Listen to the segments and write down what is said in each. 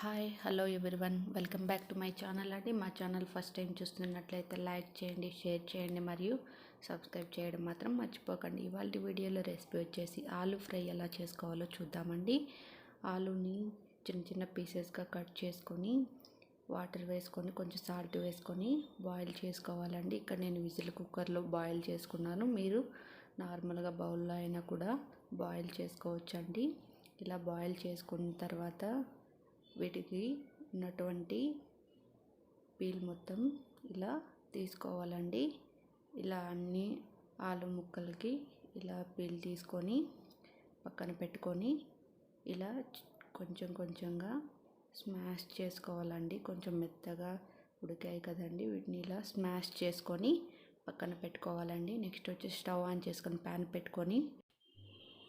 Hi hello everyone welcome back to my channel అండి మా channel first time చూస్తున్నట్లయితే like చేయండి షేర్ చేయండి మరియు సబ్స్క్రైబ్ చేయడం మాత్రం మర్చిపోకండి. ఇవాళ వీడియోలో రెసిపీ వచ్చేసి ఆలు ఫ్రై ఎలా చేసుకోవాలో చూద్దామండి. ఆలుని చిన్న చిన్న పీసెస్గా కట్ చేసుకొని వాటర్ వేసుకొని కొంచెం సాల్ట్ వేసుకొని బాయిల్ చేసుకోవాలండి. ఇక్కడ నేను విజిల్ కుక్కర్లో బాయిల్ చేసుకున్నాను. మీరు నార్మల్గా బౌల్లో అయినా కూడా బాయిల్ చేసుకోవచ్చండి. ఇలా బాయిల్ చేసుకున్న తర్వాత వీటికి ఉన్నటువంటి పీల్ మొత్తం ఇలా తీసుకోవాలండి. ఇలా అన్ని ఆలు ముక్కలకి ఇలా పీల్ తీసుకొని పక్కన పెట్టుకొని ఇలా కొంచెం కొంచెంగా స్మాష్ చేసుకోవాలండి. కొంచెం మెత్తగా ఉడికాయి కదండి. వీటిని ఇలా స్మాష్ చేసుకొని పక్కన పెట్టుకోవాలండి. నెక్స్ట్ వచ్చి స్టవ్ ఆన్ చేసుకొని ప్యాన్ పెట్టుకొని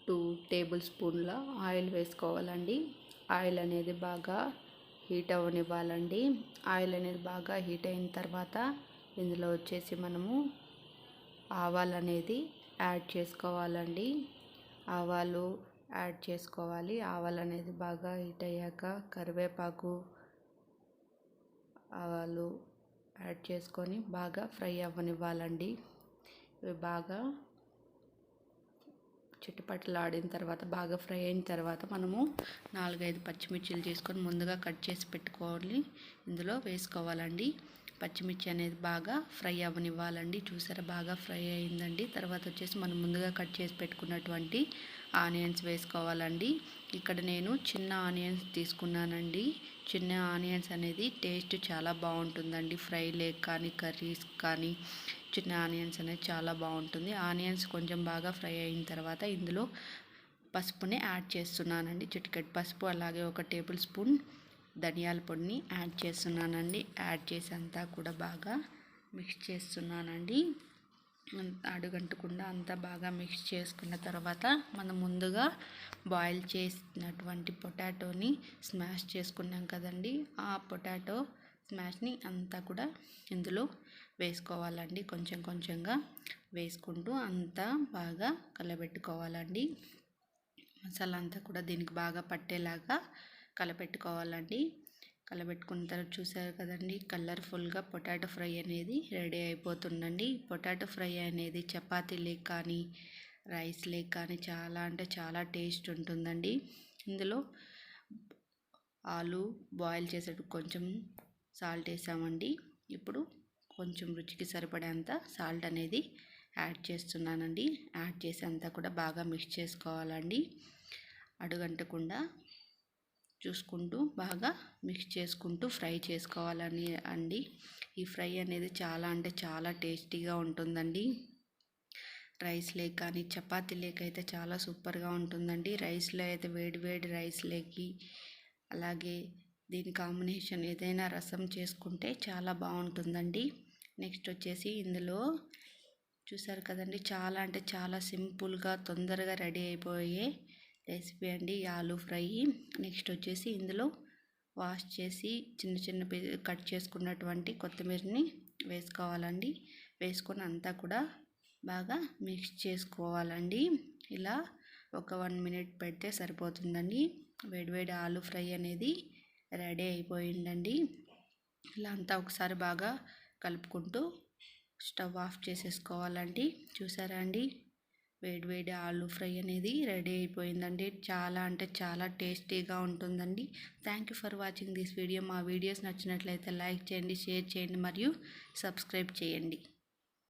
టూ టేబుల్ స్పూన్ల ఆయిల్ వేసుకోవాలండి. ఆయిల్ అనేది బాగా హీట్ అవ్వనివ్వాలండి ఆయిల్ అనేది బాగా హీట్ అయిన తర్వాత ఇందులో వచ్చేసి మనము ఆవాలు అనేది యాడ్ చేసుకోవాలండి. ఆవాలు యాడ్ చేసుకోవాలి. ఆవాలు అనేది బాగా హీట్ అయ్యాక కరివేపాకు ఆవాలు యాడ్ చేసుకొని బాగా ఫ్రై అవ్వనివ్వాలండి. ఇవి బాగా చిట్టుపట్టలాడిన తర్వాత బాగా ఫ్రై అయిన తర్వాత మనము నాలుగైదు పచ్చిమిర్చిలు తీసుకొని ముందుగా కట్ చేసి పెట్టుకోవాలి. ఇందులో వేసుకోవాలండి. పచ్చిమిర్చి అనేది బాగా ఫ్రై అవ్వనివ్వాలండి. చూసారా? బాగా ఫ్రై అయిందండి. తర్వాత వచ్చేసి మనం ముందుగా కట్ చేసి పెట్టుకున్నటువంటి ఆనియన్స్ వేసుకోవాలండి. ఇక్కడ నేను చిన్న ఆనియన్స్ తీసుకున్నానండి. చిన్న ఆనియన్స్ అనేది టేస్ట్ చాలా బాగుంటుందండి. ఫ్రై లేక్ కానీ కర్రీస్ కానీ చిన్న ఆనియన్స్ అనేది చాలా బాగుంటుంది. ఆనియన్స్ కొంచెం బాగా ఫ్రై అయిన తర్వాత ఇందులో పసుపుని యాడ్ చేస్తున్నానండి. చిటికెట్ పసుపు అలాగే ఒక టేబుల్ స్పూన్ ధనియాల పొడిని యాడ్ చేస్తున్నానండి. యాడ్ చేసి అంతా కూడా బాగా మిక్స్ చేస్తున్నానండి. అడుగంటకుండా అంతా బాగా మిక్స్ చేసుకున్న తర్వాత మనం ముందుగా బాయిల్ చేసినటువంటి పొటాటోని స్మాష్ చేసుకున్నాం కదండి. ఆ పొటాటో స్మాష్ని అంతా కూడా ఇందులో వేసుకోవాలండి. కొంచెం కొంచెంగా వేసుకుంటూ అంతా బాగా కలబెట్టుకోవాలండి. మసాలా అంతా కూడా దీనికి బాగా పట్టేలాగా కలపెట్టుకోవాలండి కలబెట్టుకున్న తర్వాత చూసారు కదండి. కలర్ఫుల్గా పొటాటో ఫ్రై అనేది రెడీ అయిపోతుందండి. పొటాటో ఫ్రై అనేది చపాతీలే కానీ రైస్ లేక్ కానీ చాలా అంటే చాలా టేస్ట్ ఉంటుందండి. ఇందులో ఆలు బాయిల్ చేసేటప్పుడు కొంచెం సాల్ట్ వేసామండి. ఇప్పుడు కొంచెం రుచికి సరిపడేంత సాల్ట్ అనేది యాడ్ చేస్తున్నానండి. యాడ్ చేసి అంతా కూడా బాగా మిక్స్ చేసుకోవాలండి. అడుగంటకుండా చూసుకుంటూ బాగా మిక్స్ చేసుకుంటూ ఫ్రై చేసుకోవాలని అండి. ఈ ఫ్రై అనేది చాలా అంటే చాలా టేస్టీగా ఉంటుందండి. రైస్ లేక్ కానీ చపాతీ లేక్ అయితే చాలా సూపర్గా ఉంటుందండి. రైస్లో అయితే వేడి వేడి రైస్ లేకి అలాగే దీని కాంబినేషన్ ఏదైనా రసం చేసుకుంటే చాలా బాగుంటుందండి. నెక్స్ట్ వచ్చేసి ఇందులో చూసారు కదండి చాలా అంటే చాలా సింపుల్గా తొందరగా రెడీ అయిపోయే రెసిపీ అండి. ఆలు ఫ్రై. నెక్స్ట్ వచ్చేసి ఇందులో వాష్ చేసి చిన్న చిన్న కట్ చేసుకున్నటువంటి కొత్తిమీరని వేసుకోవాలండి. వేసుకొని అంతా కూడా బాగా మిక్స్ చేసుకోవాలండి. ఇలా ఒక వన్ మినిట్ పెడితే సరిపోతుందండి. వేడివేడి ఆలు ఫ్రై అనేది రెడీ అయిపోయిందండి. ఇలా అంతా ఒకసారి బాగా కలుపుకుంటూ స్టవ్ ఆఫ్ చేసేసుకోవాలండి. చూసారా అండి? వేడి వేడి ఆలు ఫ్రై అనేది రెడీ అయిపోయిందండి. చాలా అంటే చాలా టేస్టీగా ఉంటుందండి. Thank you for watching this video మా వీడియోస్ నచ్చినట్లయితే లైక్ చేయండి షేర్ చేయండి మరియు సబ్స్క్రైబ్ చేయండి.